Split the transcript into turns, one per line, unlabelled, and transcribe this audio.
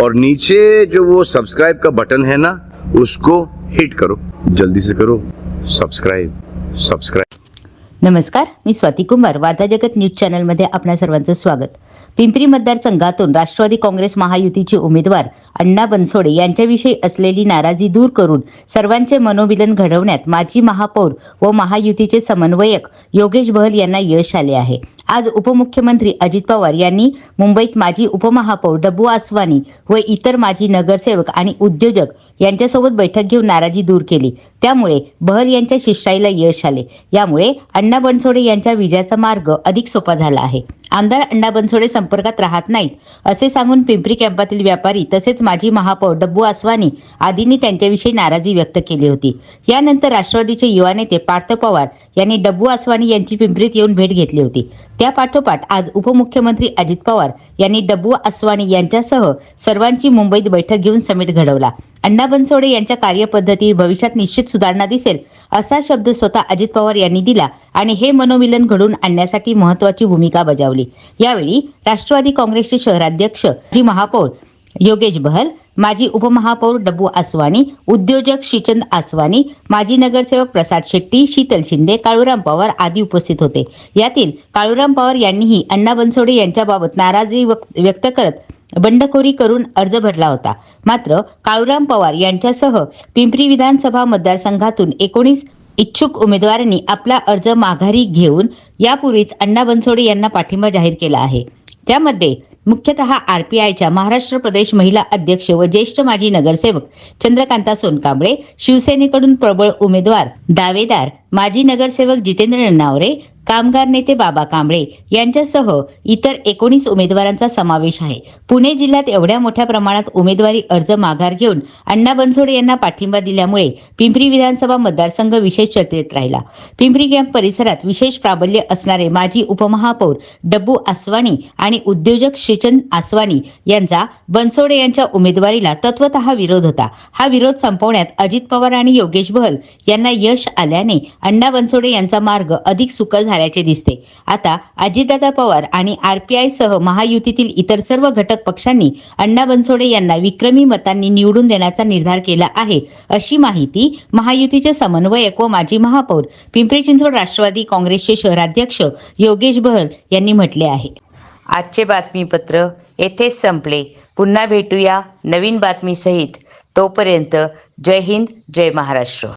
और नीचे जो वो सब्सक्राइब का बटन है ना उसको हिट करो। जल्दी से करो। सब्सक्राइब सब्सक्राइब
नमस्कार मी स्वाती कुंभार वार्ता जगत न्यूज चॅनलमध्ये आपणा सर्वांचं स्वागत. पिंपरी मतदारसंघातून राष्ट्रवादी काँग्रेस महायुतीचे उमेदवार अण्णा बनसोडे यांच्याविषयी असलेली नाराजी दूर करून सर्वांचे मनोमिलन घडवण्यात माजी महापौर व महायुतीचे समन्वयक योगेश बहल यांना यश आले आहे. आज उपमुख्यमंत्री अजित पवार यांनी मुंबईत माजी उपमहापौर डब्बू आसवानी व इतर माजी नगरसेवक आणि उद्योजक यांच्यासोबत बैठक घेऊन नाराजी दूर केली. त्यामुळे बहल यांच्या शिष्टाईला यश आले. यामुळे अण्णा बनसोडे यांच्या विजयाचा मार्ग अधिक सोपा झाला आहे. आमदार अण्णा बनसोडे संपर्कात राहत नाहीत असे सांगून पिंपरी कॅम्पातील व्यापारी तसेच माजी महापौर डब्बू आसवानी आदींनी त्यांच्याविषयी नाराजी व्यक्त केली होती. यानंतर राष्ट्रवादीचे युवा नेते पार्थ पवार यांनी डब्बू आसवानी यांची पिंपरीत येऊन भेट घेतली होती. त्या पाठोपाठ आज उपमुख्यमंत्री अजित पवार यांनी डब्बू आसवानी यांच्यासह सर्वांची मुंबईत बैठक घेऊन समिट घडवला. अण्णा बनसोडे यांच्या कार्यपद्धती भविष्यात निश्चित सुधारणा दिसेल असा शब्द स्वतः अजित पवार यांनी दिला आणि हे मनोमिलन घडून आणण्यासाठी महत्वाची भूमिका बजावली. यावेळी राष्ट्रवादी काँग्रेसचे शहराध्यक्ष जी महापौर योगेश बहल माजी उपमहापौर डब्बू आसवानी उद्योजक श्रीचंद आसवानी माजी नगरसेवक प्रसाद शेट्टी शीतल शिंदे काळूराम पवार आदी उपस्थित होते. यातील काळूराम पवार यांनीही अण्णा बनसोडे यांच्याबाबत नाराजी व्यक्त करत बंडखोरी करून अर्ज भरला होता. मात्र काळूराम पवार यांच्यासह पिंपरी विधानसभा मतदारसंघातून एकोणीस इच्छुक उमेदवारांनी आपला अर्ज माघारी घेऊन यापूर्वीच अण्णा बनसोडे यांना पाठिंबा जाहीर केला आहे. त्यामध्ये मुख्यतः आरपीआयच्या महाराष्ट्र प्रदेश महिला अध्यक्ष व ज्येष्ठ माजी नगरसेवक चंद्रकांता सोनकांबळे शिवसेनेकडून प्रबळ उमेदवार दावेदार माजी नगरसेवक जितेंद्र ननावरे कामगार नेते बाबा कांबळे यांच्यासह इतर एकोणीस उमेदवारांचा समावेश आहे. पुणे जिल्ह्यात एवढ्या मोठ्या प्रमाणात उमेदवारी अर्ज माघार घेऊन अण्णा बनसोडे यांना पाठिंबा दिल्यामुळे पिंपरी विधानसभा मतदारसंघ विशेष चर्चेत राहिला. पिंपरी कॅम्प परिसरात विशेष प्राबल्य असणारे माजी उपमहापौर डब्बू आसवाणी आणि उद्योजक श्रीचंद आसवानी यांचा बनसोडे यांच्या उमेदवारीला तत्वत विरोध होता. हा विरोध संपवण्यात अजित पवार आणि योगेश बहल यांना यश आल्याने अण्णा बनसोडे यांचा मार्ग अधिक सुकर झाल्याचे दिसते. आता अजितदादा पवार आणि आरपीआयसह महायुतीतील इतर सर्व घटक पक्षांनी अण्णा बनसोडे यांना विक्रमी मतांनी निवडून देण्याचा निर्धार केला आहे अशी माहिती महायुतीचे समन्वयक व माजी महापौर पिंपरी चिंचवड राष्ट्रवादी काँग्रेसचे शहराध्यक्ष योगेश बहल यांनी म्हटले आहे. आजचे बातमीपत्र येथेच संपले. पुन्हा भेटूया नवीन बातमीसहित. तोपर्यंत जय हिंद जय महाराष्ट्र.